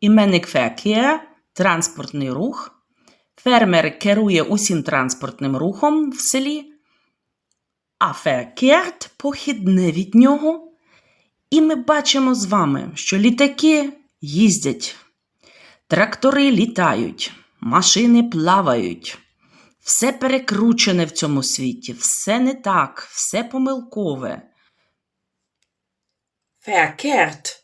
Іменник Verkehr – транспортний рух. Фермер керує усім транспортним рухом в селі. А Verkehrt – похідне від нього. І ми бачимо з вами, що літаки їздять, трактори літають, машини плавають. Все перекручене в цьому світі, все не так, все помилкове. Verkehrt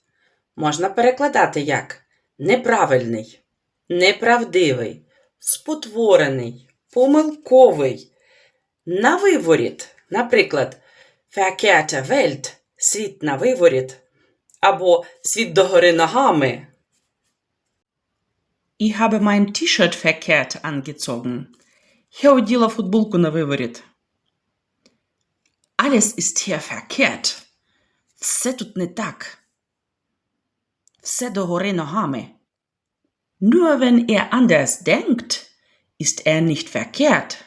можна перекладати як неправильний, неправдивий, спотворений, помилковий. На виворіт, наприклад, Verkehrte Welt – світ на виворіт, або світ догори ногами. Ich habe mein T-Shirt verkehrt angezogen. Я оділа футболку на виворіт. Alles ist hier verkehrt. Все тут не так. Все догори ногами. Nur wenn er anders denkt, ist er nicht verkehrt.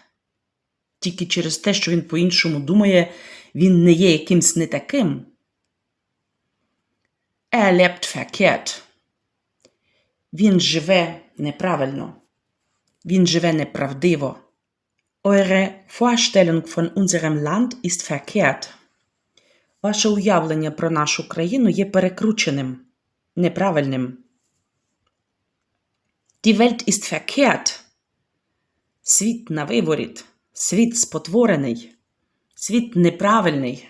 Тільки через те, що він по-іншому думає, він не є якимсь не таким. Er lebt verkehrt. Він живе неправильно. Він живе неправдиво. Eure Vorstellung von unserem Land ist verkehrt. Ваше уявлення про нашу країну є перекрученим, неправильним. Die Welt ist verkehrt. Світ на виворіт, світ спотворений, світ неправильний.